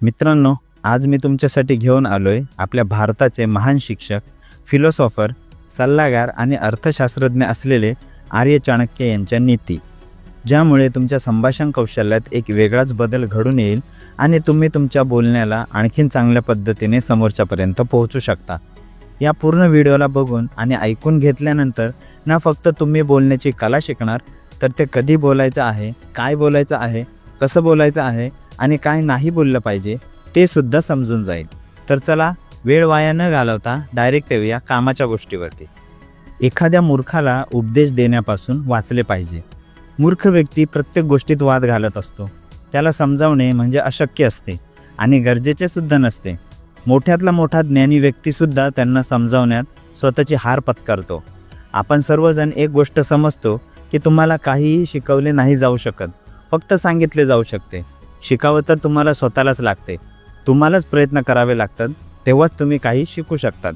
मित्रांनो आज मी तुमच्यासाठी घेऊन आलो आहे आपल्या भारताचे महान शिक्षक फिलॉसॉफर सल्लागार आणि अर्थशास्त्रज्ञ असलेले आर्य चाणक्य यांच्या नीती ज्यामुळे तुमच्या संभाषण कौशल्यात एक वेगळाच बदल घडून येईल आणि तुम्ही तुमच्या बोलण्याला आणखीन चांगल्या पद्धतीने समोरच्यापर्यंत पोहोचू शकता. या पूर्ण व्हिडिओला बघून आणि ऐकून घेतल्यानंतर ना फक्त तुम्ही बोलण्याची कला शिकणार तर ते कधी बोलायचं आहे काय बोलायचं आहे कसं बोलायचं आहे आणि काय नाही बोललं पाहिजे ते सुद्धा समजून जाईल. तर चला वेळ वाया न घालवता डायरेक्ट येऊया कामाच्या गोष्टीवरती. एखाद्या मूर्खाला उपदेश देण्यापासून वाचले पाहिजे. मूर्ख व्यक्ती प्रत्येक गोष्टीत वाद घालत असतो. त्याला समजावणे म्हणजे अशक्य असते आणि गरजेचे सुद्धा नसते. मोठ्यातला मोठा ज्ञानी व्यक्तीसुद्धा त्यांना समजावण्यात स्वतःची हार पत्करतो. आपण सर्वजण एक गोष्ट समजतो की तुम्हाला काहीही शिकवले नाही जाऊ शकत फक्त सांगितले जाऊ शकते. शिकावं तर तुम्हाला स्वतःलाच लागते. तुम्हालाच प्रयत्न करावे लागतात तेव्हाच तुम्ही काही शिकू शकतात.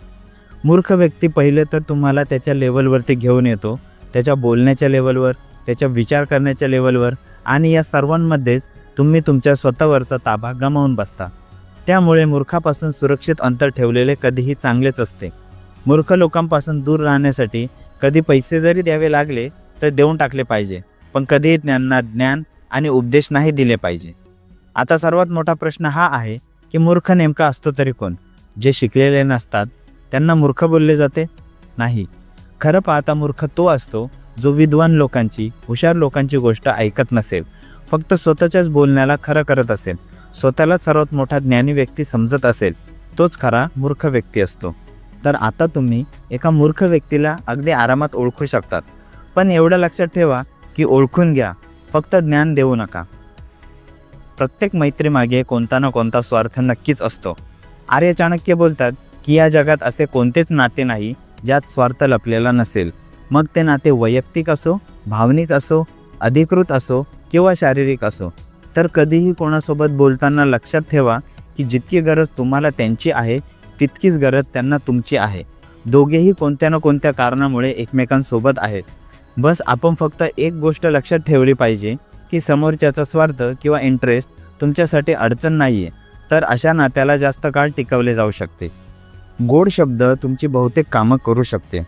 मूर्ख व्यक्ती पहिले तर तुम्हाला त्याच्या लेवलवरती घेऊन येतो त्याच्या बोलण्याच्या लेवलवर त्याच्या विचार करण्याच्या लेवलवर आणि या सर्वांमध्येच तुम्ही तुमच्या स्वतःवरचा ताबा गमावून बसता. त्यामुळे मूर्खापासून सुरक्षित अंतर ठेवलेले कधीही चांगलेच असते. मूर्ख लोकांपासून दूर राहण्यासाठी कधी पैसे जरी द्यावे लागले तर देऊन टाकले पाहिजे पण कधीही त्यांना ज्ञान आणि उपदेश नाही दिले पाहिजे. आता सर्वात मोठा प्रश्न हा आहे की मूर्ख नेमका असतो तरी कोण? जे शिकलेले नसतात त्यांना मूर्ख बोलले जाते? नाही. खरं पाहता मूर्ख तो असतो जो विद्वान लोकांची हुशार लोकांची गोष्ट ऐकत नसेल. फक्त स्वतःच्याच बोलण्याला खरं करत असेल. स्वतःलाच सर्वात मोठा ज्ञानी व्यक्ती समजत असेल. तोच खरा मूर्ख व्यक्ती असतो. तर आता तुम्ही एका मूर्ख व्यक्तीला अगदी आरामात ओळखू शकतात. पण एवढं लक्षात ठेवा की ओळखून घ्या. फक्त ज्ञान देऊ नका. प्रत्येक मैत्रीमागे कोणता ना कोणता स्वार्थ नक्कीच असतो. आर्य चाणक्य बोलतात की या जगात असे कोणतेच नाते नाही ज्यात स्वार्थ लपलेला नसेल. मग ते नाते वैयक्तिक असो भावनिक असो अधिकृत असो किंवा शारीरिक असो. तर कधीही कोणासोबत बोलताना लक्षात ठेवा की जितकी गरज तुम्हाला त्यांची आहे तितकीच गरज त्यांना तुमची आहे. दोघेही कोणत्या ना कोणत्या कारणामुळे एकमेकांसोबत आहेत. बस आपण फक्त एक गोष्ट लक्षात ठेवली पाहिजे की समोरच्याचा स्वार्थ किंवा इंटरेस्ट तुमच्यासाठी अडचण नाही आहे तर अशा नात्याला जास्त काळ टिकवले जाऊ शकते. गोड शब्द तुमची बहुतेक कामं करू शकते.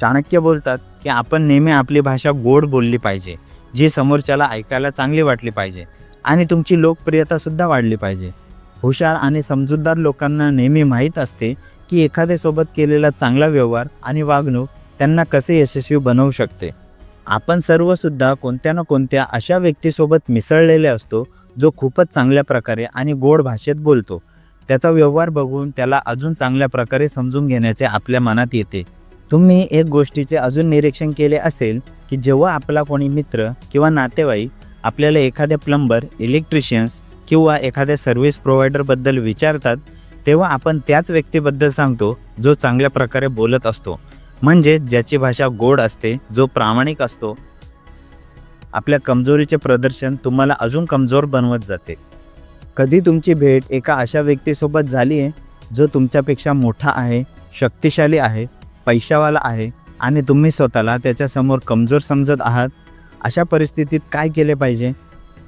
चाणक्य बोलतात की आपण नेहमी आपली भाषा गोड बोलली पाहिजे जी समोरच्याला ऐकायला चांगली वाटली पाहिजे आणि तुमची लोकप्रियतासुद्धा वाढली पाहिजे. हुशार आणि समजूतदार लोकांना नेहमी माहीत असते की एखाद्यासोबत केलेला चांगला व्यवहार आणि वागणूक त्यांना कसे यशस्वी बनवू शकते. आपण सर्वसुद्धा कोणत्या ना कोणत्या अशा व्यक्तीसोबत मिसळलेले असतो जो खूपच चांगल्या प्रकारे आणि गोड भाषेत बोलतो. त्याचा व्यवहार बघून त्याला अजून चांगल्या प्रकारे समजून घेण्याचे आपल्या मनात येते. तुम्ही एक गोष्टीचे अजून निरीक्षण केले असेल की जेव्हा आपला कोणी मित्र किंवा नातेवाईक आपल्याला एखाद्या प्लंबर इलेक्ट्रिशियन्स किंवा एखाद्या सर्व्हिस प्रोव्हायडरबद्दल विचारतात तेव्हा आपण त्याच व्यक्तीबद्दल सांगतो जो चांगल्या प्रकारे बोलत असतो. म्हणजे ज्याची भाषा गोड असते जो प्रामाणिक असतो आपल्या कमजोरीचे प्रदर्शन तुम्हाला अजून कमजोर बनवत जाते. कधी तुमची भेट एका अशा व्यक्तीसोबत झाली आहे जो तुमच्यापेक्षा मोठा आहे शक्तिशाली आहे पैशावाला आहे आणि तुम्ही स्वतःला त्याच्यासमोर कमजोर समजत आहात? अशा परिस्थितीत काय केले पाहिजे?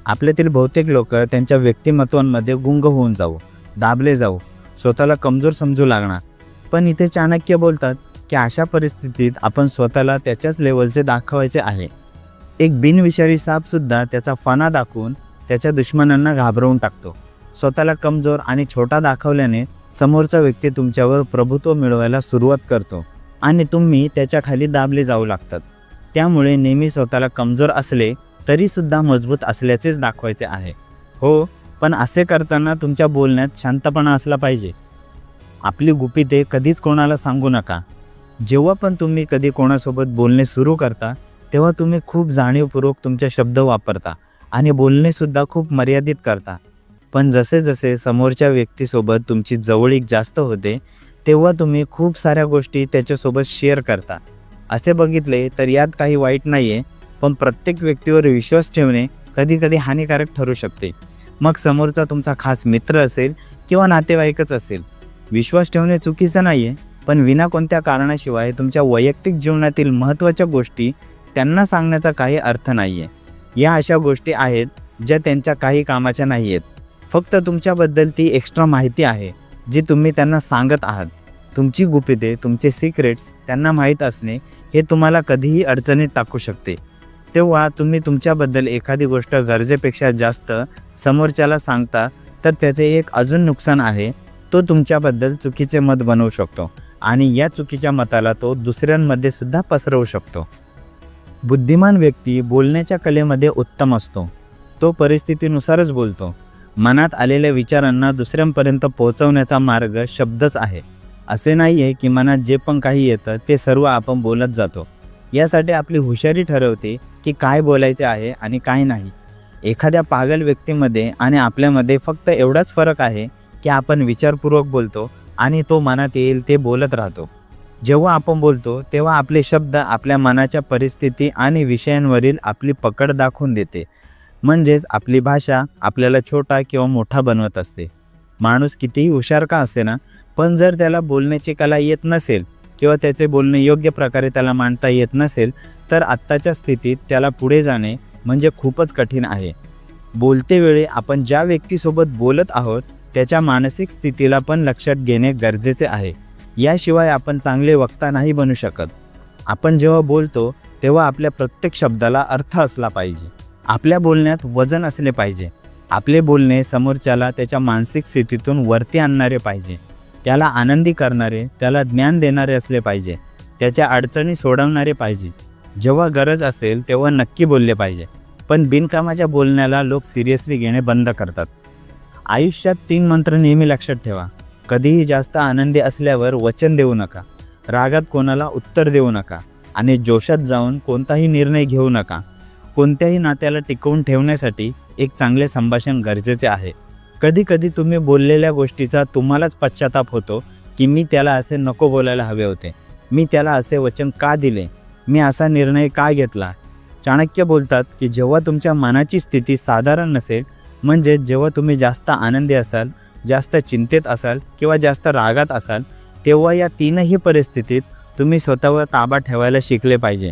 आपल्यातील बहुतेक लोक त्यांच्या व्यक्तिमत्वांमध्ये गुंग होऊन जाऊ दाबले जाऊ स्वतःला कमजोर समजू लागणार. पण इथे चाणक्य बोलतात की अशा परिस्थितीत आपण स्वतःला त्याच्याच लेवलचे दाखवायचे आहे. एक बिनविषारी सापसुद्धा त्याचा फणा दाखवून त्याच्या दुश्मनांना घाबरवून टाकतो. स्वतःला कमजोर आणि छोटा दाखवल्याने समोरचा व्यक्ती तुमच्यावर प्रभुत्व मिळवायला सुरुवात करतो आणि तुम्ही त्याच्याखाली दाबले जाऊ लागतात. त्यामुळे नेहमी स्वतःला कमजोर असले तरीसुद्धा मजबूत असल्याचेच दाखवायचे आहे. हो पण असे करताना तुमच्या बोलण्यात शांतपणा असला पाहिजे. आपली गुपिते कधीच कोणाला सांगू नका. जेव्हा पण तुम्ही कधी कोणासोबत बोलणे सुरू करता तेव्हा तुम्ही खूप जाणीवपूर्वक तुमचे शब्द वापरता आणि बोलणेसुद्धा खूप मर्यादित करता. पण जसे जसे समोरच्या व्यक्तीसोबत तुमची जवळीक जास्त होते तेव्हा तुम्ही खूप साऱ्या गोष्टी त्याच्यासोबत शेअर करता. असे बघितले तर यात काही वाईट नाही आहे पण प्रत्येक व्यक्तीवर विश्वास ठेवणे कधीकधी हानिकारक ठरू शकते. मग समोरचा तुमचा खास मित्र असेल किंवा नातेवाईकच असेल. विश्वास ठेवणे चुकीचं नाही आहे पण विना कोणत्या कारणाशिवाय तुमच्या वैयक्तिक जीवनातील महत्त्वाच्या गोष्टी त्यांना सांगण्याचा काही अर्थ नाही आहे या अशा गोष्टी आहेत ज्या त्यांच्या काही कामाच्या नाही आहेत फक्त तुमच्याबद्दल ती एक्स्ट्रा माहिती आहे जी तुम्ही त्यांना सांगत आहात. तुमची गुपिते तुमचे सिक्रेट्स त्यांना माहीत असणे हे तुम्हाला कधीही अडचणीत टाकू शकते. तेव्हा तुम्ही तुमच्याबद्दल एखादी गोष्ट गरजेपेक्षा जास्त समोरच्याला सांगता तर त्याचे एक अजून नुकसान आहे तो तुमच्याबद्दल चुकीचे मत बनवू शकतो. आणि या चुकीच्या मताला तो दुसऱ्यांमध्ये सुद्धा पसरवू शकतो. बुद्धिमान व्यक्ती बोलण्याच्या कलेमध्ये उत्तम असतो. तो परिस्थितीनुसारच बोलतो. मनात आलेल्या विचारांना दुसऱ्यांपर्यंत पोहोचवण्याचा मार्ग शब्दच आहे. असे नाही आहे की मनात जे पण काही येतं ते सर्व आपण बोलत जातो. यासाठी आपली हुशारी ठरवते की काय बोलायचे आहे आणि काय नाही. एखाद्या पागल व्यक्तीमध्ये आणि आपल्यामध्ये फक्त एवढाच फरक आहे की आपण विचारपूर्वक बोलतो आणि तो मनात येईल ते बोलत राहतो. जेव्हा आपण बोलतो तेव्हा आपले शब्द आपल्या मनाच्या परिस्थिती आणि विषयांवरील आपली पकड दाखवून देते. म्हणजेच आपली भाषा आपल्याला छोटा किंवा मोठा बनवत असते. माणूस कितीही हुशार का असे ना पण जर त्याला बोलण्याची कला येत नसेल किंवा त्याचे बोलणे योग्य प्रकारे त्याला मांडता येत नसेल तर आत्ताच्या स्थितीत त्याला पुढे जाणे म्हणजे खूपच कठीण आहे. बोलते वेळी आपण ज्या व्यक्तीसोबत बोलत आहोत त्याच्या मानसिक स्थितीला पण लक्षात घेणे गरजेचे आहे. याशिवाय आपण चांगले वक्ता नाही बनू शकत. आपण जेव्हा बोलतो तेव्हा आपल्या प्रत्येक शब्दाला अर्थ असला पाहिजे. आपल्या बोलण्यात वजन असले पाहिजे. आपले बोलणे समोरच्याला त्याच्या मानसिक स्थितीतून वरती आणणारे पाहिजे. त्याला आनंदी करणारे त्याला ज्ञान देणारे असले पाहिजे. त्याच्या अडचणी सोडवणारे पाहिजे. जेव्हा गरज असेल तेव्हा नक्की बोलले पाहिजे. पण बिनकामाच्या बोलण्याला लोक सिरियसली घेणे बंद करतात. आयुष्यात तीन मंत्र नेहमी लक्षात ठेवा. कधीही जास्त आनंदी असल्यावर वचन देऊ नका. रागात कोणाला उत्तर देऊ नका आणि जोशात जाऊन कोणताही निर्णय घेऊ नका. कोणत्याही नात्याला टिकवून ठेवण्यासाठी एक चांगले संभाषण गरजेचे आहे. कधी कधी तुम्ही बोललेल्या गोष्टीचा तुम्हालाच पश्चाताप होतो की मी त्याला असे नको बोलायला हवे होते. मी त्याला असे वचन का दिले? मी असा निर्णय का घेतला? चाणक्य बोलतात की जेव्हा तुमच्या मनाची स्थिती साधारण नसेल म्हणजे जेव्हा तुम्ही जास्त आनंदी असाल जास्त चिंतेत असाल किंवा जास्त रागात असाल तेव्हा या तीनही परिस्थितीत तुम्ही स्वतःवर ताबा ठेवायला शिकले पाहिजे.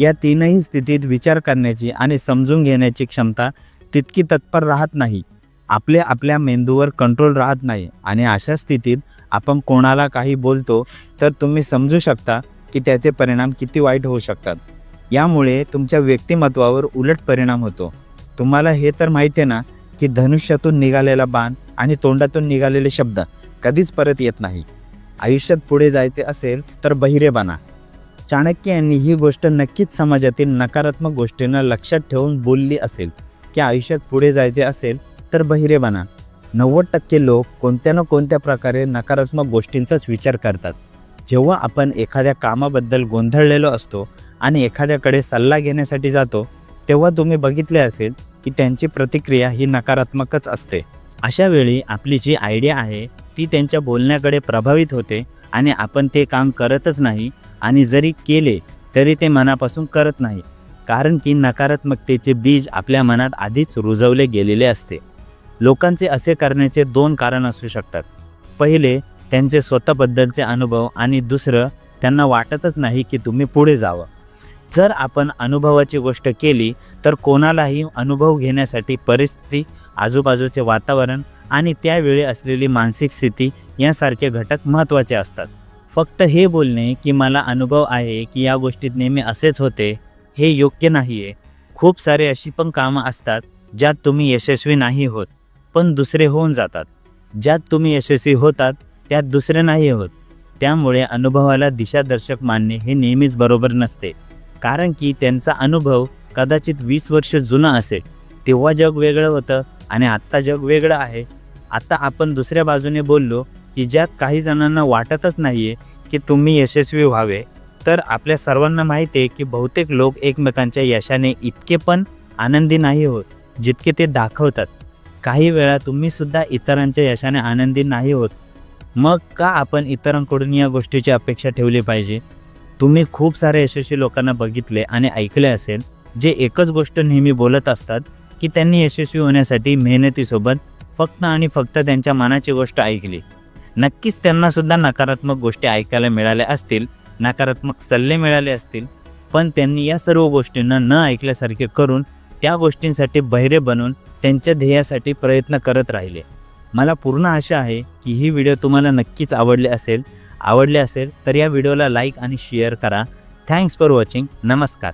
या तीनही स्थितीत विचार करण्याची आणि समजून घेण्याची क्षमता तितकी तत्पर राहत नाही. आपले आपल्या मेंदूवर कंट्रोल राहत नाही आणि अशा स्थितीत आपण कोणाला काही बोलतो तर तुम्ही समजू शकता की त्याचे परिणाम किती वाईट होऊ शकतात. यामुळे तुमच्या व्यक्तिमत्वावर उलट परिणाम होतो. तुम्हाला हे तर माहिती आहे ना की धनुष्यातून निघालेला बाण आणि तोंडातून निघालेले शब्द कधीच परत येत नाही. आयुष्यात पुढे जायचे असेल तर बहिरे बना. चाणक्य यांनी ही गोष्ट नक्कीच समाजातील नकारात्मक गोष्टींना लक्षात ठेवून बोलली असेल की आयुष्यात पुढे जायचे असेल तर बहिरे बना. नव्वद टक्के लोक कोणत्या ना कोणत्या प्रकारे नकारात्मक गोष्टींचाच विचार करतात. जेव्हा आपण एखाद्या कामाबद्दल गोंधळलेलो असतो आणि एखाद्याकडे सल्ला घेण्यासाठी जातो तेव्हा तुम्ही बघितले असेल की त्यांची प्रतिक्रिया ही नकारात्मकच असते. अशा वेळी आपली जी आयडिया आहे ती त्यांच्या बोलण्याकडे प्रभावित होते आणि आपण ते काम करतच नाही आणि जरी केले तरी ते मनापासून करत नाही. कारण की नकारात्मकतेचे बीज आपल्या मनात आधीच रुजवले गेलेले असते. लोकांचे असे करण्याचे दोन कारण असू शकतात. पहिले त्यांचे स्वतःबद्दलचे अनुभव आणि दुसरं त्यांना वाटतच नाही की तुम्ही पुढे जावं. जर आपण अनुभवाची गोष्ट केली तर कोणालाही अनुभव घेण्यासाठी परिस्थिती आजूबाजूचे वातावरण आणि त्यावेळी असलेली मानसिक स्थिती यासारखे घटक महत्त्वाचे असतात. फक्त हे बोलणे की मला अनुभव आहे की या गोष्टीत नेहमी असेच होते हे योग्य नाही आहे खूप सारे अशी पण कामं असतात ज्यात तुम्ही यशस्वी नाही होत पण दुसरे होऊन जातात. ज्यात तुम्ही यशस्वी होतात त्यात दुसरे नाही होत. त्यामुळे अनुभवाला दिशादर्शक मानणे हे नेहमीच बरोबर नसते. कारण की त्यांचा अनुभव कदाचित वीस वर्ष जुना असेल. तेव्हा जग वेगळं होतं आणि आत्ता जग वेगळं आहे. आता आपण दुसऱ्या बाजूने बोललो की ज्यात काही जणांना वाटतच नाही आहे की तुम्ही यशस्वी व्हावे. तर आपल्या सर्वांना माहिती आहे की बहुतेक लोक एकमेकांच्या यशाने इतके पण आनंदी नाही होत जितके ते दाखवतात. काही वेळा तुम्हीसुद्धा इतरांच्या यशाने आनंदी नाही होत. मग का आपण इतरांकडून या गोष्टीची अपेक्षा ठेवली पाहिजे? तुम्ही खूप सारे यशस्वी लोकांना बघितले आणि ऐकले असेल जे एकच गोष्ट नेहमी बोलत असतात की त्यांनी यशस्वी होण्यासाठी मेहनतीसोबत फक्त आणि फक्त त्यांच्या मनाची गोष्ट ऐकली. नक्कीच त्यांनासुद्धा नकारात्मक गोष्टी ऐकायला मिळाल्या असतील नकारात्मक सल्ले मिळाले असतील पण त्यांनी या सर्व गोष्टींना न ऐकल्यासारखे करून त्या गोष्टींसाठी बहिरे बनून त्यांच्या ध्येयासाठी प्रयत्न करत राहिले. मला पूर्ण आशा आहे की ही व्हिडिओ तुम्हाला नक्कीच आवडले असेल आवडले असेल तर या व्हिडिओला लाईक आणि शेअर करा. थँक्स फॉर वॉचिंग नमस्कार.